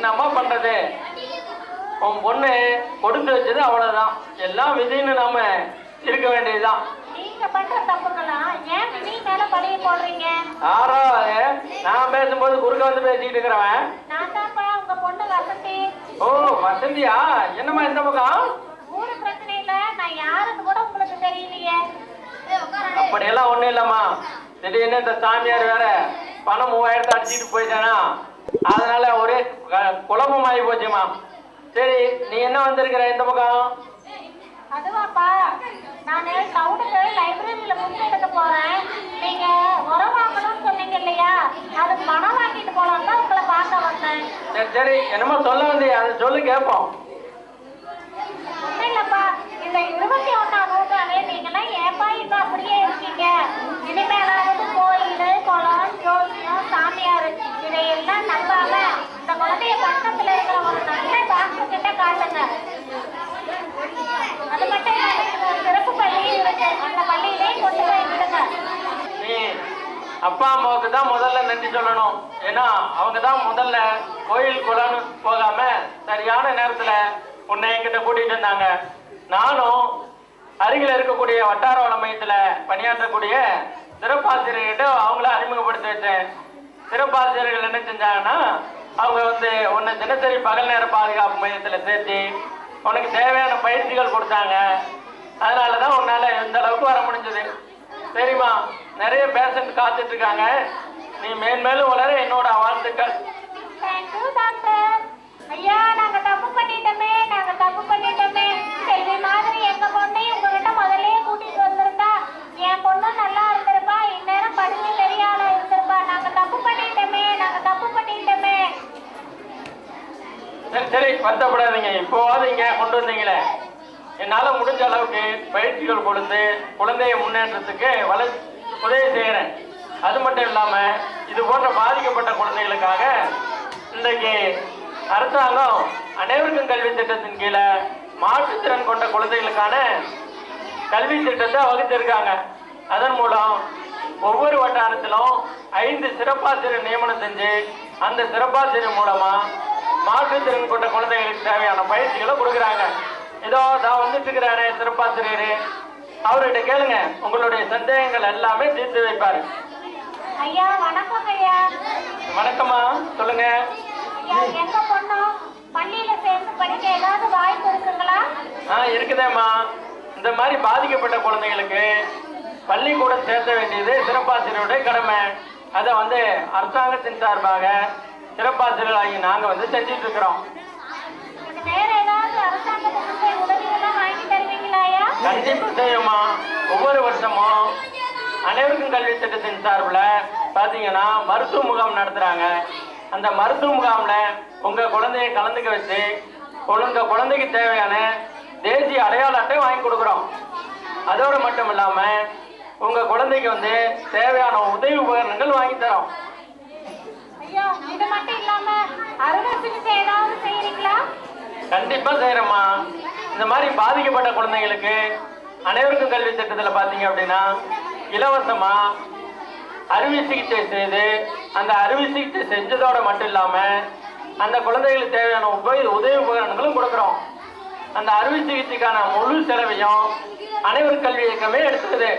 என்னம்மா பண்றது? உன் பொண்ணு கொடுத்து வச்சது அவ்வளவுதான். எல்லாம் விதின்னு நாம இருக்க வேண்டியதுதான். நீங்க பண்ற தப்புக்கெல்லாம் ஏன் விதி மேல பழிய போடுறீங்க? அது? நான் பேசும்போது குறுக்க வந்து பேசிக்கிட்டு இருக்கிறவன். நான் தான்ப்பா உங்க பொண்ணு வசந்தி. ஓ வசந்தியா? என்னம்மா இந்த பக்கம்? ஊரு பிரச்சனையில நான் யாருன்னு கூட உங்களுக்கு தெரியலையே. அப்படியெல்லாம் ஒண்ணும் இல்லம்மா. திடீர்னு இந்த சாமியார் வேற பணம் மூவாயிரத்தை அடிச்சிட்டு போயிட்டானா. அதனால குழப்பமாயி போச்சுமா. சரி நீ என்ன வந்திருக்கிற இந்த பக்கம்? அதுவாப்பா நானு டவுனுக்கு லைப்ரரியில புக் எடுக்க போறேன். நீங்க உரம் வாங்கணும்னு சொன்னீங்க இல்லையா? அதுக்கு பணம் வாங்கிட்டு போலாம் தான் உங்களை பார்க்க வந்தேன். சரி சரி என்னமோ சொல்ல வந்தியா அதை சொல்லு கேட்போம். ஒண்ணும் இல்லப்பா இந்த இருபத்தி ஒண்ணாம் பக்கத்துல இருக்கிற ஒரு நல்ல டாக்டர் கிட்ட காட்டுங்க அது மட்டும் ஒரு சிறப்பு இருக்கு. அந்த பள்ளியிலே கொண்டு போய் விடுங்க. நீ அப்பா அம்மாவுக்கு தான் முதல்ல நன்றி சொல்லணும். ஏன்னா அவங்க தான் முதல்ல கோயில் குளம்னு போகாம சரியான நேரத்துல உன்னை என்கிட்ட கூட்டிட்டு இருந்தாங்க நானும் அருகில் இருக்கக்கூடிய வட்டார வளமையத்துல பணியாற்றக்கூடிய சிறப்பாசிரியர்கிட்ட அவங்கள அறிமுகப்படுத்தி வச்சேன். சிறப்பாசிரியர்கள் என்ன செஞ்சாங்கன்னா அவங்க வந்து உன்னை தினசரி பகல் நேர பாதுகாப்பு மையத்தில் சேர்த்து உனக்கு தேவையான பயிற்சிகள் கொடுத்தாங்க. அதனால தான் உன்னால் இந்த அளவுக்கு வர முடிஞ்சது. சரிம்மா நிறைய பேஷண்ட் காத்துட்டு இருக்காங்க. நீ மேன்மேலும் வளர என்னோட வாழ்த்துக்கள். ஐயா சரி வருத்தப்படாதீங்க. இப்போவாது இங்க கொண்டு வந்தீங்களே. என்னால முடிஞ்ச அளவுக்கு பயிற்சிகள் கொடுத்து குழந்தைய முன்னேற்றத்துக்கு வள உதவி செய்கிறேன் அது மட்டும் இல்லாம இது போன்ற பாதிக்கப்பட்ட குழந்தைகளுக்காக இன்றைக்கு அரசாங்கம் அனைவருக்கும் கல்வி திட்டத்தின் கீழே மாற்றுத்திறன் கொண்ட குழந்தைகளுக்கான கல்வி திட்டத்தை வகுத்திருக்காங்க. அதன் மூலம் ஒவ்வொரு வட்டாரத்திலும் ஐந்து சிறப்பாசிரியர் நியமனம் செஞ்சு அந்த சிறப்பாசிரியர் மூலமா மாற்றுத்திறன் கொண்ட குழந்தைகளுக்கு தேவையான பயிற்சிகளை கொடுக்குறாங்க. இதோ தான் வந்துட்டு இருக்கிறாரு சிறப்பாசிரியர். அவர்கிட்ட கேளுங்க உங்களுடைய சந்தேகங்கள் எல்லாமே தீர்த்து வைப்பாரு. ஐயா வணக்கம் ஐயா. வணக்கம்மா சொல்லுங்க. எங்க பொண்ணும்? பள்ளியில சேர்ந்து படிக்க ஏதாவது வாய்ப்பு இருக்குங்களா? ஆ இருக்குதேம்மா. இந்த மாதிரி பாதிக்கப்பட்ட குழந்தைகளுக்கு பள்ளிக்கூடம் சேர்த்த வேண்டியது சிறப்பாசிரியருடைய கடமை. அதை வந்து அரசாங்கத்தின் சார்பாக சிறப்பாசிரியர்களாகி நாங்கள் வந்து செஞ்சுட்டு இருக்கிறோம் கண்டிப்பா செய்யுமா. ஒவ்வொரு வருஷமும் அனைவருக்கும் கல்வி திட்டத்தின் சார்பில் பார்த்தீங்கன்னா மருத்துவ முகாம் நடத்துறாங்க. அந்த மருத்துவ முகாம்ல உங்க குழந்தைய கலந்துக்க வச்சு உங்க குழந்தைக்கு தேவையான தேசிய அடையாள அட்டை வாங்கி கொடுக்குறோம். அதோடு மட்டும் இல்லாம உங்க குழந்தைக்கு வந்து தேவையான உதவி உபகரணங்கள் வாங்கி தரோம். இது மட்டும் இல்லாம அறுவை சிகிச்சை ஏதாவது செய்யறீங்களா கண்டிப்பா செய்யறோம்மா இந்த மாதிரி பாதிக்கப்பட்ட குழந்தைங்களுக்கு அனைவருக்கும் கல்வி திட்டத்துல பாத்தீங்க அப்படின்னா இலவசமா அறுவை சிகிச்சை செய்து அந்த அறுவை சிகிச்சை செஞ்சதோட மட்டும் இல்லாம அந்த குழந்தைகளுக்கு தேவையான உபயோக உதவி உபகரணங்களும் கொடுக்குறோம். அந்த அறுவை சிகிச்சைக்கான முழு செலவையும் அனைவர் கல்வி இயக்கமே எடுத்துக்குது.